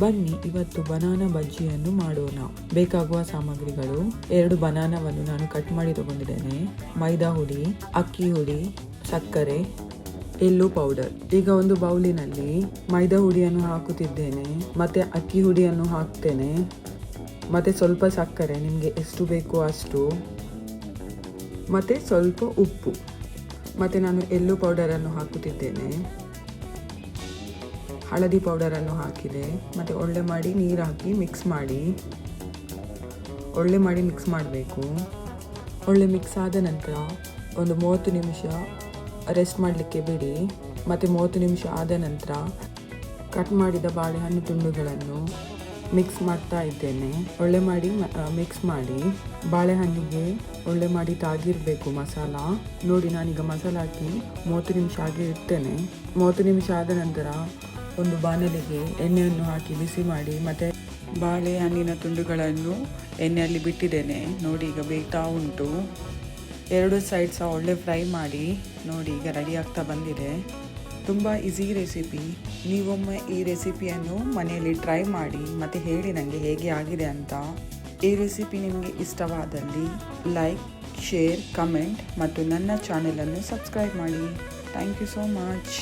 ಬನ್ನಿ, ಇವತ್ತು ಬನಾನಾ ಬಜ್ಜಿಯನ್ನು ಮಾಡೋಣ. ಬೇಕಾಗುವ ಸಾಮಗ್ರಿಗಳು. ಎರಡು ಬನಾನವನ್ನು ನಾನು ಕಟ್ ಮಾಡಿ ತಗೊಂಡಿದ್ದೇನೆ. ಮೈದಾ ಹುಡಿ ಅಕ್ಕಿ ಹುಡಿ ಸಕ್ಕರೆ ಎಳ್ಳು ಪೌಡರ್ ಈಗ ಒಂದು ಬೌಲಿನಲ್ಲಿ ಮೈದಾ ಹುಡಿಯನ್ನು ಹಾಕುತ್ತಿದ್ದೇನೆ, ಮತ್ತೆ ಅಕ್ಕಿ ಹುಡಿಯನ್ನು ಹಾಕ್ತೇನೆ, ಮತ್ತೆ ಸ್ವಲ್ಪ ಸಕ್ಕರೆ, ನಿಮಗೆ ಎಷ್ಟು ಬೇಕೋ ಅಷ್ಟು, ಮತ್ತೆ ಸ್ವಲ್ಪ ಉಪ್ಪು. ಮತ್ತೆ ನಾನು ಎಳ್ಳು ಪೌಡರನ್ನು ಹಾಕುತ್ತಿದ್ದೇನೆ. ಹಳದಿ ಪೌಡರನ್ನು ಹಾಕಿದೆ. ಮತ್ತು ಒಳ್ಳೆ ಮಾಡಿ ನೀರು ಹಾಕಿ ಮಿಕ್ಸ್ ಮಾಡಿ. ಒಳ್ಳೆ ಮಾಡಿ ಮಿಕ್ಸ್ ಮಾಡಬೇಕು. ಒಳ್ಳೆ ಮಿಕ್ಸ್ ಆದ ನಂತರ ಒಂದು ಮೂವತ್ತು ನಿಮಿಷ ರೆಸ್ಟ್ ಮಾಡಲಿಕ್ಕೆ ಬಿಡಿ. ಮತ್ತು ಮೂವತ್ತು ನಿಮಿಷ ಆದ ನಂತರ ಕಟ್ ಮಾಡಿದ ಬಾಳೆಹಣ್ಣು ತುಂಡುಗಳನ್ನು ಮಿಕ್ಸ್ ಮಾಡ್ತಾ ಇದ್ದೇನೆ. ಒಳ್ಳೆ ಮಾಡಿ ಮಿಕ್ಸ್ ಮಾಡಿ. ಬಾಳೆಹಣ್ಣಿಗೆ ಒಳ್ಳೆ ಮಾಡಿ ತಾಗಿರಬೇಕು ಮಸಾಲ. ನೋಡಿ ನಾನೀಗ ಮಸಾಲ ಹಾಕಿ ಮೂವತ್ತು ನಿಮಿಷ ಹಾಗೆ ಇಡ್ತೇನೆ. ಮೂವತ್ತು ನಿಮಿಷ ಆದ ನಂತರ ಒಂದು ಬಾಣಲಿಗೆ ಎಣ್ಣೆಯನ್ನು ಹಾಕಿ ಬಿಸಿ ಮಾಡಿ, ಮತ್ತು ಬಾಳೆಹಣ್ಣಿನ ತುಂಡುಗಳನ್ನು ಎಣ್ಣೆಯಲ್ಲಿ ಬಿಟ್ಟಿದ್ದೇನೆ. ನೋಡಿ, ಈಗ ಬೇಯ್ತಾ ಉಂಟು. ಎರಡು ಸೈಡ್ ಸಹ ಒಳ್ಳೆ ಫ್ರೈ ಮಾಡಿ, ನೋಡಿ, ಈಗ ರೆಡಿ ಆಗ್ತಾ ಬಂದಿದೆ. ತುಂಬ ಈಸಿ ರೆಸಿಪಿ ನೀವೊಮ್ಮೆ ಈ ರೆಸಿಪಿಯನ್ನು ಮನೆಯಲ್ಲಿ ಟ್ರೈ ಮಾಡಿ, ಮತ್ತು ಹೇಳಿ ನನಗೆ ಹೇಗೆ ಆಗಿದೆ ಅಂತ. ಈ ರೆಸಿಪಿ ನಿಮಗೆ ಇಷ್ಟವಾದಲ್ಲಿ ಲೈಕ್ ಶೇರ್ ಕಮೆಂಟ್ ಮತ್ತು ನನ್ನ ಚಾನೆಲನ್ನು ಸಬ್ಸ್ಕ್ರೈಬ್ ಮಾಡಿ. Thank you so much